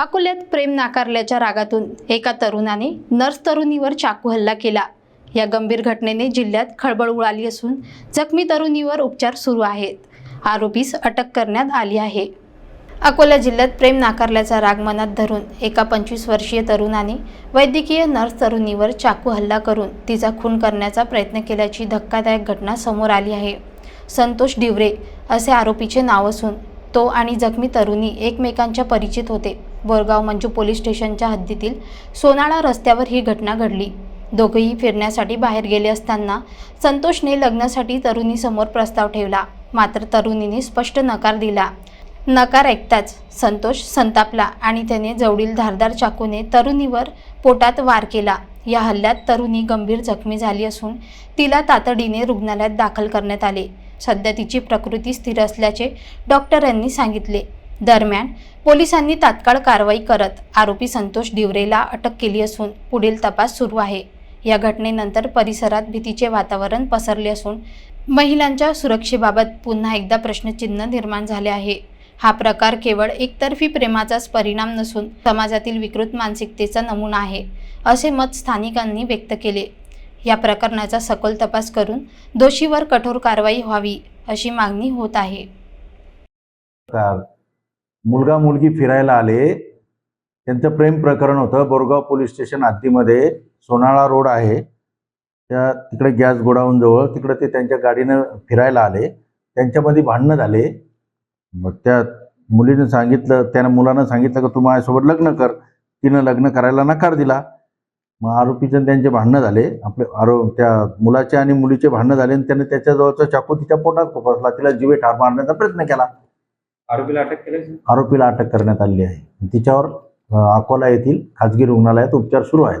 अकोल्यात प्रेम नाकारल्याच्या रागातून एका तरुणाने नर्स तरुणीवर चाकू हल्ला केला. या गंभीर घटनेने जिल्ह्यात खळबळ उडाली असून जखमी तरुणीवर उपचार सुरू आहेत. आरोपीस अटक करण्यात आली आहे. अकोला जिल्ह्यात प्रेम नाकारल्याचा राग मनात धरून एका पंचवीस वर्षीय तरुणाने वैद्यकीय नर्स तरुणीवर चाकू हल्ला करून तिचा खून करण्याचा प्रयत्न केल्याची धक्कादायक घटना समोर आली आहे. संतोष डिवरे असे आरोपीचे नाव असून तो आणि जखमी तरुणी एकमेकांच्या परिचित होते. बोरगाव मंजू पोलीस स्टेशनच्या हद्दीतील सोनाळा रस्त्यावर ही घटना घडली. दोघेही फिरण्यासाठी बाहेर गेले असताना संतोषने लग्नासाठी तरुणीसमोर प्रस्ताव ठेवला. मात्र तरुणीने स्पष्ट नकार दिला. नकार ऐकताच संतोष संतापला आणि त्याने जवळील धारदार चाकूने तरुणीवर पोटात वार केला. या हल्ल्यात तरुणी गंभीर जखमी झाली असून तिला तातडीने रुग्णालयात दाखल करण्यात आले. सध्या तिची प्रकृती स्थिर असल्याचे डॉक्टरांनी सांगितले. दरम्यान पोलिसांनी तात्काळ कारवाई करत आरोपी संतोष डिवरेला अटक केली असून पुढील तपास सुरू आहे. या घटनेनंतर परिसरात भीतीचे वातावरण पसरले असून महिलांच्या सुरक्षेबाबत पुन्हा एकदा प्रश्नचिन्ह निर्माण झाले आहे. हा प्रकार केवळ एकतर्फी प्रेमाचाच परिणाम नसून समाजातील विकृत मानसिकतेचा नमुना आहे असे मत स्थानिकांनी व्यक्त केले. या प्रकरणाचा सखोल तपास करून दोषीवर कठोर कारवाई व्हावी अशी मागणी होत आहे. मुलगा मुलगी फिरायला आले. त्यांचं प्रेम प्रकरण होतं. बोरगाव पोलीस स्टेशन हद्दीमध्ये सोनाळा रोड आहे. त्या तिकडे गॅस गोडाऊन जवळ तिकडे ते त्यांच्या गाडीनं फिरायला आले. त्यांच्यामध्ये भांडणं झाले. मग त्या मुलीनं सांगितलं त्या मुलानं सांगितलं का तू माझ्यासोबत लग्न कर. तिनं लग्न करायला नकार दिला. मग आरोपीचं त्यांचे भांडणं झाले. आपले आरो त्या मुलाचे आणि मुलीचे भांडणं झाले आणि त्याने त्याच्याजवळचा चाकू तिच्या पोटात खोपसला तिला जीवे ठार मारण्याचा प्रयत्न केला. आरोपीला अटक केली आरोपीला अटक करण्यात आली आहे. तिच्यावर अकोला येथील खाजगी रुग्णालयात उपचार सुरू आहेत.